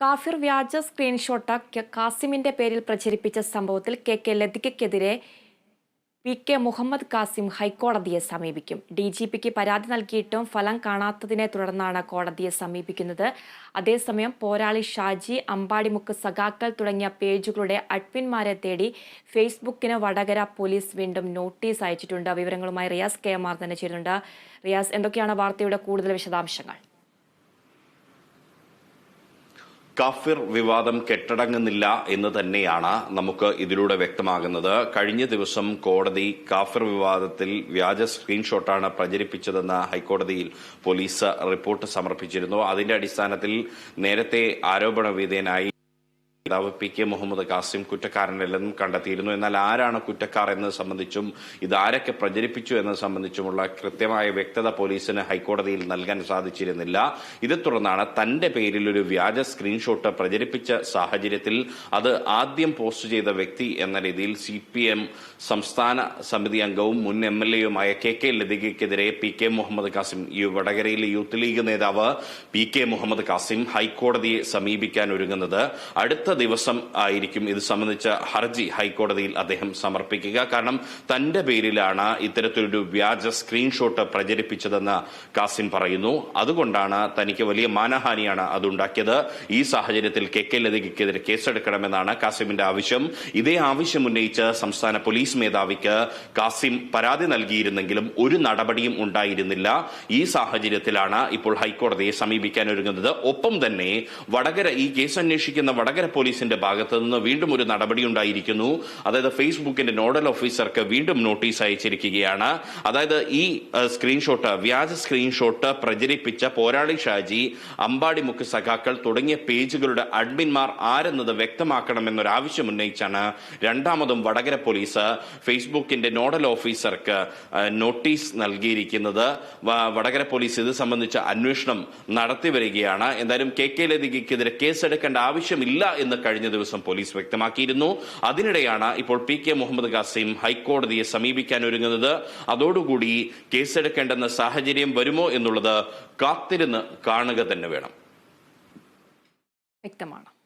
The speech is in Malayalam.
കാഫിർ വ്യാജ സ്ക്രീൻഷോട്ട് കാസിമിന്റെ പേരിൽ പ്രചരിപ്പിച്ച സംഭവത്തിൽ കെ കെ ലതികയ്ക്കെതിരെ പി കെ മുഹമ്മദ് കാസിം ഹൈക്കോടതിയെ സമീപിക്കും. ഡി ജി പിക്ക് പരാതി നൽകിയിട്ടും ഫലം കാണാത്തതിനെ തുടർന്നാണ് കോടതിയെ സമീപിക്കുന്നത്. അതേസമയം പോരാളി ഷാജി അമ്പാടിമുക്ക് സഖാക്കൾ തുടങ്ങിയ പേജുകളുടെ അഡ്മിന്മാരെ തേടി ഫേസ്ബുക്കിന് വടകര പോലീസ് വീണ്ടും നോട്ടീസ് അയച്ചിട്ടുണ്ട്. വിവരങ്ങളുമായി റിയാസ് കെ എം ആർ തന്നെ ചേരുന്നുണ്ട്. റിയാസ് എന്തൊക്കെയാണ് വാർത്തയുടെ കൂടുതൽ വിശദാംശങ്ങൾ? കാഫിർ വിവാദം കെട്ടടങ്ങുന്നില്ല എന്ന് തന്നെയാണ് നമുക്ക് ഇതിലൂടെ വ്യക്തമാകുന്നത്. കഴിഞ്ഞ ദിവസം കോടതി കാഫിർ വിവാദത്തിൽ വ്യാജ സ്ക്രീൻഷോട്ടാണ് പ്രചരിപ്പിച്ചതെന്ന് ഹൈക്കോടതിയിൽ പോലീസ് റിപ്പോർട്ട് സമർപ്പിച്ചിരുന്നു. അതിന്റെ അടിസ്ഥാനത്തിൽ നേരത്തെ ആരോപണ വിധേയനായി നേതാവ് പി കെ മുഹമ്മദ് കാസിം കുറ്റക്കാരനല്ലെന്നും കണ്ടെത്തിയിരുന്നു. എന്നാൽ ആരാണ് കുറ്റക്കാർ എന്നത് സംബന്ധിച്ചും ഇതാരൊക്കെ പ്രചരിപ്പിച്ചു എന്നത് സംബന്ധിച്ചുമുള്ള കൃത്യമായ വ്യക്തത പോലീസിന് ഹൈക്കോടതിയിൽ നൽകാൻ സാധിച്ചിരുന്നില്ല. ഇതേ തുടർന്നാണ് തന്റെ പേരിൽ ഒരു വ്യാജ സ്ക്രീൻഷോട്ട് പ്രചരിപ്പിച്ച സാഹചര്യത്തിൽ അത് ആദ്യം പോസ്റ്റ് ചെയ്ത വ്യക്തി എന്ന രീതിയിൽ സി പി എം സംസ്ഥാന സമിതി അംഗവും മുൻ എം എൽ എയുമായ കെ കെ ലതികയ്ക്കെതിരെ പി കെ മുഹമ്മദ് കാസിം ഈ വടകരയിലെ യൂത്ത് ലീഗ് നേതാവ് പി കെ മുഹമ്മദ് കാസിം ഹൈക്കോടതിയെ സമീപിക്കാൻ ഒരുങ്ങുന്നത്. അടുത്ത ദിവസം ആയിരിക്കും ഇത് സംബന്ധിച്ച ഹർജി ഹൈക്കോടതിയിൽ അദ്ദേഹം സമർപ്പിക്കുക. കാരണം തന്റെ പേരിലാണ് ഇത്തരത്തിലൊരു വ്യാജ സ്ക്രീൻഷോട്ട് പ്രചരിപ്പിച്ചതെന്ന് കാസിൻ പറയുന്നു. അതുകൊണ്ടാണ് തനിക്ക് വലിയ മാനഹാനിയാണ് അതുണ്ടാക്കിയത് ഈ സാഹചര്യത്തിൽ കെ കെ ലതികയ്ക്കെതിരെ കേസെടുക്കണമെന്നാണ് കാസിമിന്റെ ആവശ്യം. ഇതേ ആവശ്യം ഉന്നയിച്ച് സംസ്ഥാന പോലീസ് മേധാവിക്ക് കാസിം പരാതി നൽകിയിരുന്നെങ്കിലും ഒരു നടപടിയും ഉണ്ടായിരുന്നില്ല. ഈ സാഹചര്യത്തിലാണ് ഇപ്പോൾ ഹൈക്കോടതിയെ സമീപിക്കാൻ ഒരുങ്ങുന്നത്. ഒപ്പം തന്നെ വടകര ഈ കേസ് അന്വേഷിക്കുന്ന വടകര പോലീസിന്റെ ഭാഗത്ത് നിന്ന് വീണ്ടും ഒരു നടപടി ഉണ്ടായിരിക്കുന്നു. അതായത് ഫേസ്ബുക്കിന്റെ നോഡൽ ഓഫീസർക്ക് വീണ്ടും നോട്ടീസ് അയച്ചിരിക്കുകയാണ്. അതായത് ഈ സ്ക്രീൻഷോട്ട് വ്യാജ സ്ക്രീൻഷോട്ട് പ്രചരിപ്പിച്ച പോരാളി ഷാജി അമ്പാടിമുക്ക് സഖാക്കൾ തുടങ്ങിയ പേജുകളുടെ അഡ്മിൻമാർ ആരെന്നത് വ്യക്തമാക്കണമെന്നൊരു ആവശ്യം ഉന്നയിച്ചാണ് രണ്ടാമതും വടകര പോലീസ് ഫേസ്ബുക്കിന്റെ നോഡൽ ഓഫീസർക്ക് നോട്ടീസ് നൽകിയിരിക്കുന്നത്. വടകര പോലീസ് ഇത് സംബന്ധിച്ച അന്വേഷണം നടത്തി വരികയാണ് എന്തായാലും കെ കെ ലതികയ്ക്കെതിരെ കേസെടുക്കേണ്ട ആവശ്യമില്ല എന്ന് കഴിഞ്ഞ ദിവസം പോലീസ് വ്യക്തമാക്കിയിരുന്നു. അതിനിടെയാണ് ഇപ്പോൾ പി കെ മുഹമ്മദ് ഖാസിം ഹൈക്കോടതിയെ സമീപിക്കാൻ ഒരുങ്ങുന്നത്. അതോടുകൂടി കേസെടുക്കേണ്ടെന്ന സാഹചര്യം വരുമോ എന്നുള്ളത് കാത്തിരുന്ന് കാണുക തന്നെ വേണം. വ്യക്തമാണ്.